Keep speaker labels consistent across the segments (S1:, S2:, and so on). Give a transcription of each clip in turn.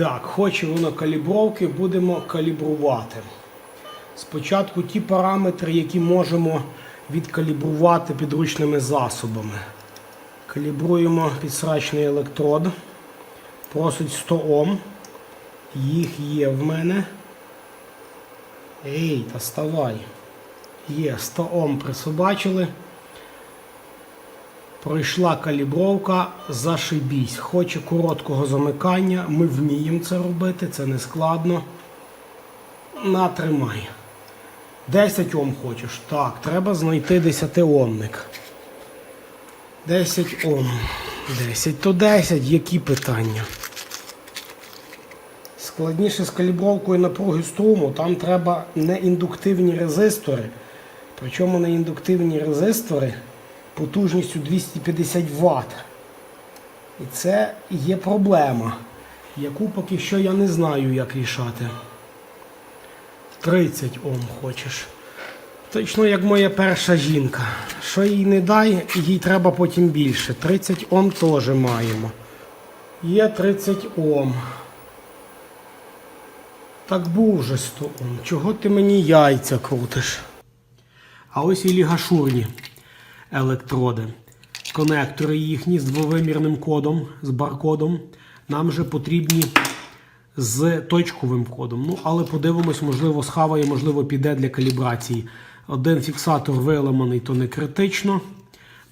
S1: Так, хоче воно калібровки, будемо калібрувати. Спочатку ті параметри, які можемо відкалібрувати підручними засобами. Калібруємо підсрачний електрод. Просить 100 Ом. Їх є в мене. Ей, та ставай. Є 100 Ом присобачили. Пройшла калібровка, зашибісь. Хоче короткого замикання. Ми вміємо це робити, це не складно. Натримай. 10 Ом хочеш. Так, треба знайти 10 омник. 10 Ом. 10 то 10. Які питання? Складніше з калібровкою напруги струму. Там треба не індуктивні резистори. Причому не індуктивні резистори потужністю 250 Вт. І це є проблема, яку поки що я не знаю, як рішати. 30 Ом хочеш. Точно як моя перша жінка. Що їй не дай, їй треба потім більше. 30 Ом теж маємо. Є 30 Ом. Так був вже 100 Ом. Чого ти мені яйця крутиш? А ось і лігашурні електроди. Конектори їхні з двовимірним кодом, з баркодом. Нам же потрібні з точковим кодом. Ну, але подивимось, можливо, схаває, можливо, піде для калібрації. Один фіксатор виламаний, то не критично.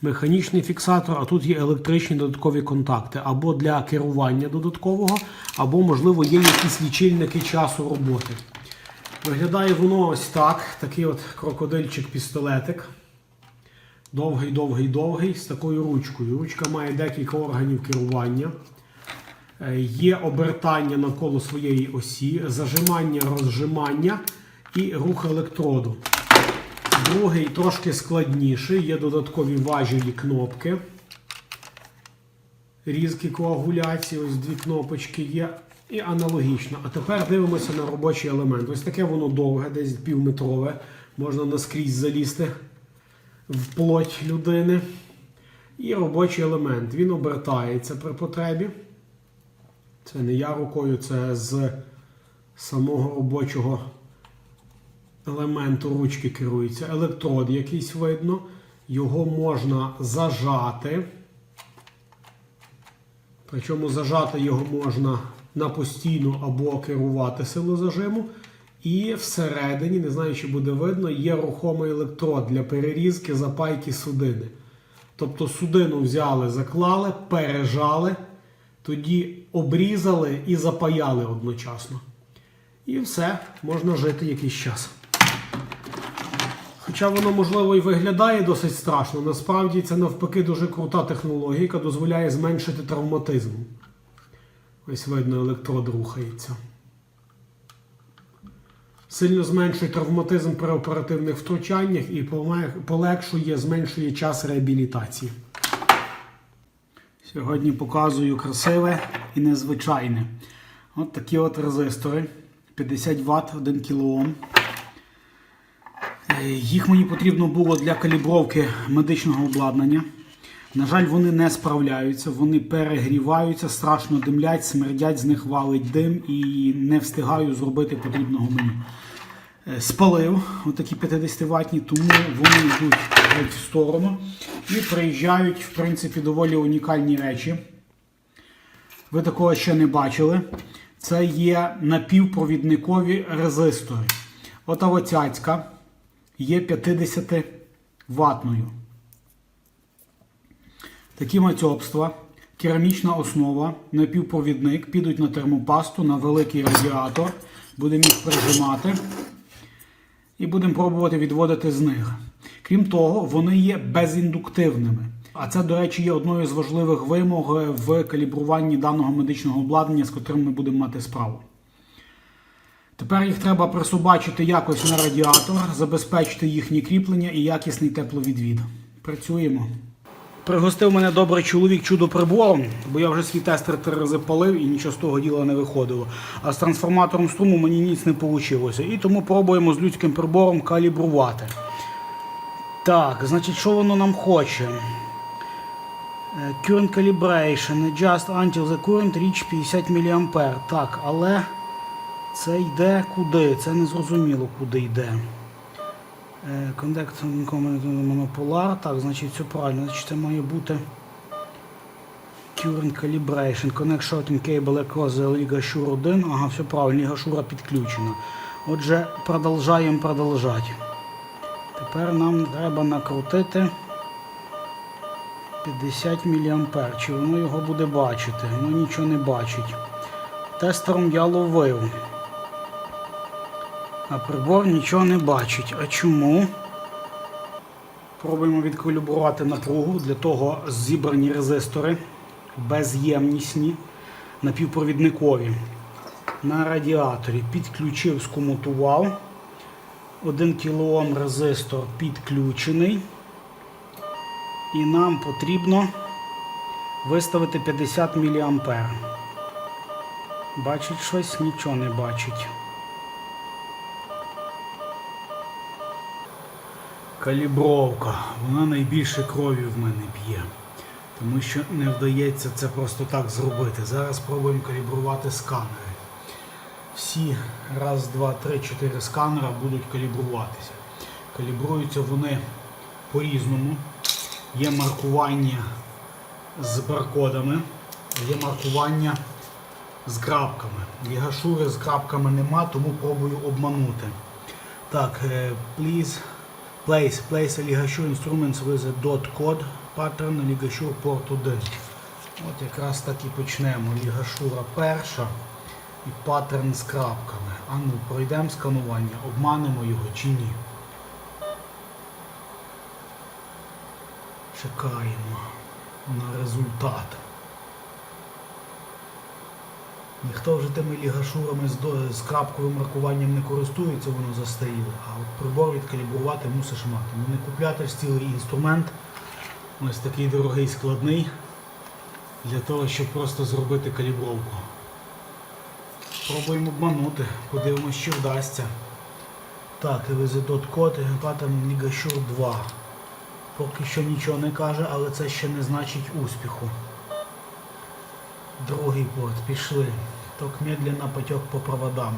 S1: Механічний фіксатор, а тут є електричні додаткові контакти. Або для керування додаткового, або, можливо, є якісь лічильники часу роботи. Виглядає воно ось так. Такий от крокодильчик-пістолетик. Довгий, довгий, довгий, з такою ручкою. Ручка має декілька органів керування. Е, Є обертання навколо своєї осі, зажимання, розжимання і рух електроду. Другий трошки складніший, є додаткові важелі кнопки. Різки коагуляції, ось дві кнопочки є. І аналогічно. А тепер дивимося на робочий елемент. Ось таке воно довге, десь півметрове. Можна наскрізь залізти в плоть людини. І робочий елемент. Він обертається при потребі. Це не я рукою, це з самого робочого елементу ручки керується. Електрод якийсь видно. Його можна зажати. Причому зажати його можна на постійну або керувати силу зажиму. І всередині, не знаю, чи буде видно, є рухомий електрод для перерізки запайки судини. Тобто судину взяли, заклали, пережали, тоді обрізали і запаяли одночасно. І все, можна жити якийсь час. Хоча воно, можливо, і виглядає досить страшно, насправді це навпаки дуже крута технологія, яка дозволяє зменшити травматизм. Ось видно, електрод рухається. Сильно зменшує травматизм при оперативних втручаннях і поле- полегшує, зменшує час реабілітації. Сьогодні показую красиве і незвичайне. От такі от резистори. 50 Вт, 1 кОм. Їх мені потрібно було для калібровки медичного обладнання. На жаль, вони не справляються, вони перегріваються, страшно димлять, смердять, з них валить дим і не встигаю зробити потрібного мені. Е, Спалив отакі 50 ватні, тому вони йдуть в сторону і приїжджають, в принципі, доволі унікальні речі. Ви такого ще не бачили. Це є напівпровідникові резистори. Ота оцяцька є 50 ватною. Такі мацьобства, керамічна основа, напівпровідник, підуть на термопасту, на великий радіатор. Будемо їх прижимати і будемо пробувати відводити з них. Крім того, вони є безіндуктивними. А це, до речі, є одною з важливих вимог в калібруванні даного медичного обладнання, з котрим ми будемо мати справу. Тепер їх треба присобачити якось на радіатор, забезпечити їхнє кріплення і якісний тепловідвід. Працюємо. Пригостив мене добрий чоловік чудо-прибором, бо я вже свій тестер три рази палив і нічого з того діла не виходило. А з трансформатором струму мені ніц не вийшло. І тому пробуємо з людським прибором калібрувати. Так, значить, що воно нам хоче? Е, Current calibration adjust until the current reach 50 мА. Так, але це йде куди? Це не зрозуміло, куди йде. Е, Conduct monopolar. Так, значить, все правильно. Значить, це має бути Current calibration. Connect shorting cable across the Liga Shure 1. Ага, все правильно, Liga Shure підключена. Отже, продовжаємо продовжати. Тепер нам треба накрутити 50 мА. Чи воно його буде бачити? Воно нічого не бачить. Тестером я ловив. А прибор нічого не бачить. А чому? Пробуємо відкалібрувати напругу. Для того зібрані резистори безємнісні, напівпровідникові. На радіаторі підключив, скомутував. 1 кОм резистор підключений. І нам потрібно виставити 50 мА. Бачить щось, нічого не бачить. Калібровка. Вона найбільше крові в мене б'є. Тому що не вдається це просто так зробити. Зараз спробуємо калібрувати сканери. Всі раз, два, три, чотири сканера будуть калібруватися. Калібруються вони по-різному. Є маркування з баркодами, є маркування з крапками. Лігашури з крапками нема, тому пробую обманути. Так, е, please place, place a instruments with a dot code pattern Ligasure port 1. От якраз так і почнемо. Лігашура перша і паттерн з крапками. А ну, пройдемо сканування, обманемо його чи ні. Чекаємо на результат. Ніхто вже тими лігашурами з, крапковим маркуванням не користується, воно застаріло. А от прибор відкалібрувати мусиш мати. Ну не купляти ж цілий інструмент, ось такий дорогий складний, для того, щоб просто зробити калібровку. Пробуємо обманути, подивимось, що вдасться. Так, dot код паттерн Лігашур 2. Поки що нічого не каже, але це ще не значить успіху. Другий порт, пішли. Ток медленно потек по проводам.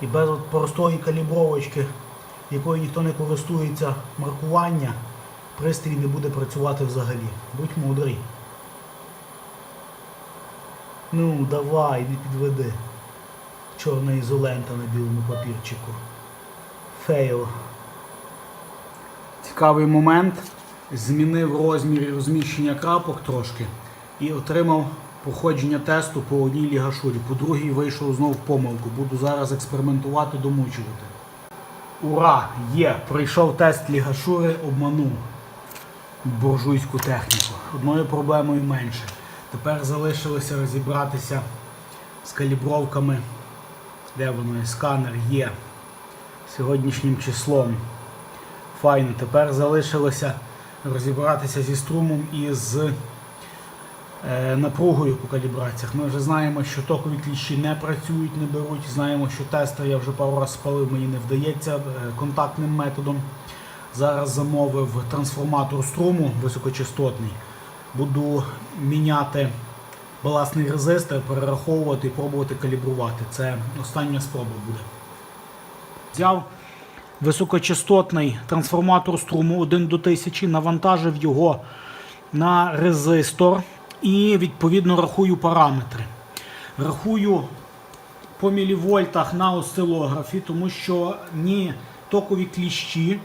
S1: І без от простої калібровочки, якою ніхто не користується маркування, пристрій не буде працювати взагалі. Будь мудрий. Ну, давай, не підведи. Чорна ізолента на білому папірчику. Фейл. Цікавий момент. Змінив розмір і розміщення крапок трошки і отримав проходження тесту по одній лігашурі. По другій вийшов знов помилку. Буду зараз експериментувати, домучувати. Ура! Є! Пройшов тест лігашури, обманув буржуйську техніку. Одною проблемою менше. Тепер залишилося розібратися з калібровками. Де воно? Сканер є сьогоднішнім числом. Файно. Тепер залишилося розібратися зі струмом і з напругою по калібраціях. Ми вже знаємо, що токові кліщі не працюють, не беруть. Знаємо, що тестер я вже пару разів спалив, мені не вдається е, контактним методом. Зараз замовив трансформатор струму високочастотний. Буду міняти балансний резистор, перераховувати і пробувати калібрувати. Це остання спроба буде. Взяв високочастотний трансформатор струму 1 до 1000, навантажив його на резистор і відповідно рахую параметри. Рахую по мілівольтах на осцилографі, тому що ні токові кліщі,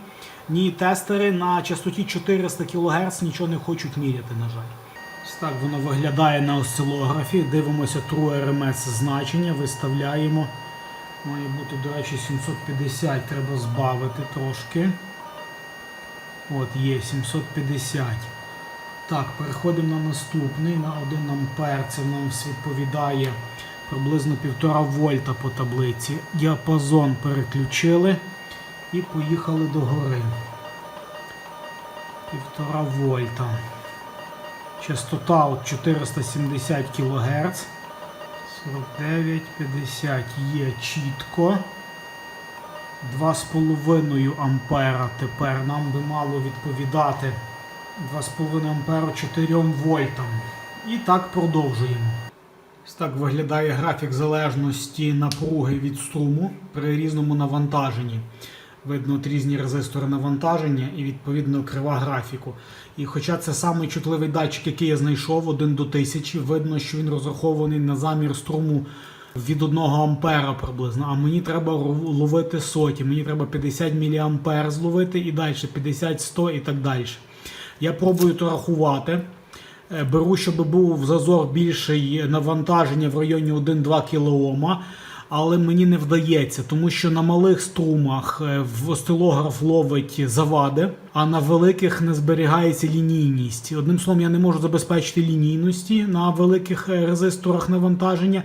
S1: ні тестери на частоті 400 кГц нічого не хочуть міряти, на жаль. Ось так воно виглядає на осцилографі. Дивимося True RMS значення, виставляємо. Має бути, до речі, 750, треба збавити трошки. От є 750. Так, переходимо на наступний, на 1 ампер. Це нам відповідає приблизно 1,5 вольта по таблиці. Діапазон переключили і поїхали до гори. 1,5 вольта. Частота от 470 кГц. 49, 50 є чітко. 2,5 ампера тепер нам би мало відповідати 2,5 ампера 4 вольтам. І так продовжуємо. Ось так виглядає графік залежності напруги від струму при різному навантаженні. Видно от різні резистори навантаження і відповідно крива графіку. І хоча це самий чутливий датчик, який я знайшов, 1 до 1000, видно, що він розрахований на замір струму від 1 ампера приблизно. А мені треба ловити соті, мені треба 50 мА зловити і далі 50, 100 і так далі. Я пробую то рахувати. Е, Беру, щоб був зазор більший навантаження в районі 1-2 кОм, але мені не вдається, тому що на малих струмах е, в осцилограф ловить завади, а на великих не зберігається лінійність. Одним словом, я не можу забезпечити лінійності на великих е, резисторах навантаження.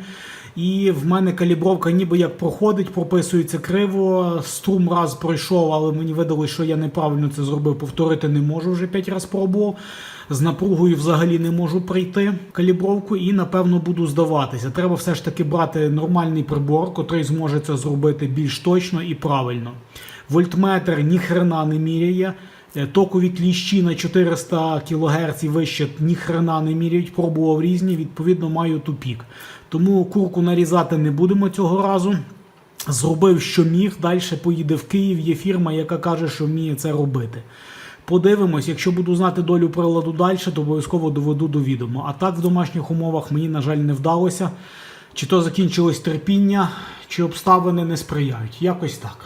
S1: І в мене калібровка ніби як проходить, прописується криво. Струм раз пройшов, але мені видалося, що я неправильно це зробив. Повторити не можу вже 5 разів пробував. З напругою взагалі не можу пройти калібровку і напевно буду здаватися. Треба все ж таки брати нормальний прибор, котрий зможе це зробити більш точно і правильно. Вольтметр ніхрена не міряє. Е, Токові кліщі на 400 кГц і вище ніхрена не міряють, пробував різні, відповідно маю тупік. Тому курку нарізати не будемо цього разу. Зробив, що міг. Далі поїде в Київ. Є фірма, яка каже, що вміє це робити. Подивимось, якщо буду знати долю приладу далі, то обов'язково доведу до відома. А так в домашніх умовах мені, на жаль, не вдалося. Чи то закінчилось терпіння, чи обставини не сприяють. Якось так.